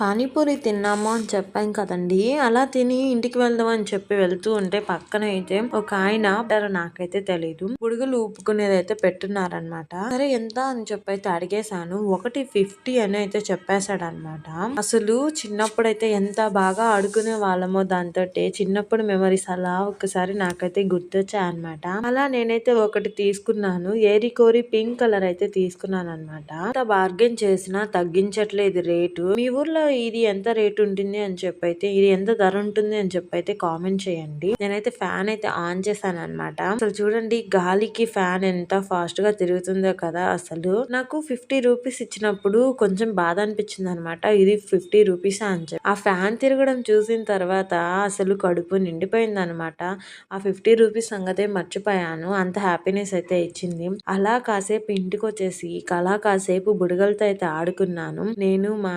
పానీపూరి తిన్నాము అని చెప్పాం కదండి. అలా తిని ఇంటికి వెళ్దాం అని చెప్పి వెళ్తూ ఉంటే పక్కన అయితే ఒక ఆయన నాకైతే తెలీదు. బుడుగులు ఊపుకునేది అయితే పెట్టున్నారనమాట సరే ఎంత అని చెప్పి అయితే అడిగేశాను. ఒకటి ఫిఫ్టీ అని అయితే చెప్పేశాడు అనమాట అసలు చిన్నప్పుడు అయితే ఎంత బాగా ఆడుకునే వాళ్ళమో దాంతో చిన్నప్పుడు మెమరీస్ అలా ఒక్కసారి నాకైతే గుర్తొచ్చాయి అనమాట అలా నేనైతే ఒకటి తీసుకున్నాను. ఏరి కోరి పింక్ కలర్ అయితే తీసుకున్నాను అనమాట బార్గెన్ చేసినా తగ్గించట్లేదు రేటు. మీ ఊర్లో ఇది ఎంత రేట్ ఉంటుంది అని చెప్పైతే ఇది ఎంత ధర ఉంటుంది అని చెప్పైతే కామెంట్ చేయండి. నేనైతే ఫ్యాన్ అయితే ఆన్ చేశాను అనమాట అసలు చూడండి గాలికి ఫ్యాన్ ఎంత ఫాస్ట్గా తిరుగుతుందో కదా అసలు. నాకు ఫిఫ్టీ రూపీస్ ఇచ్చినప్పుడు కొంచెం బాధ అనిపించింది అనమాట ఇది ఫిఫ్టీ రూపీస్ అని చెప్పి. ఆ ఫ్యాన్ తిరగడం చూసిన తర్వాత అసలు కడుపు నిండిపోయింది అనమాట ఆ ఫిఫ్టీ రూపీస్ సంగతే మర్చిపోయాను. అంత హ్యాపీనెస్ అయితే ఇచ్చింది. అలా కాసేపు ఇంటికి వచ్చేసి అలా కాసేపు బుడగలతో అయితే ఆడుకున్నాను. నేను మా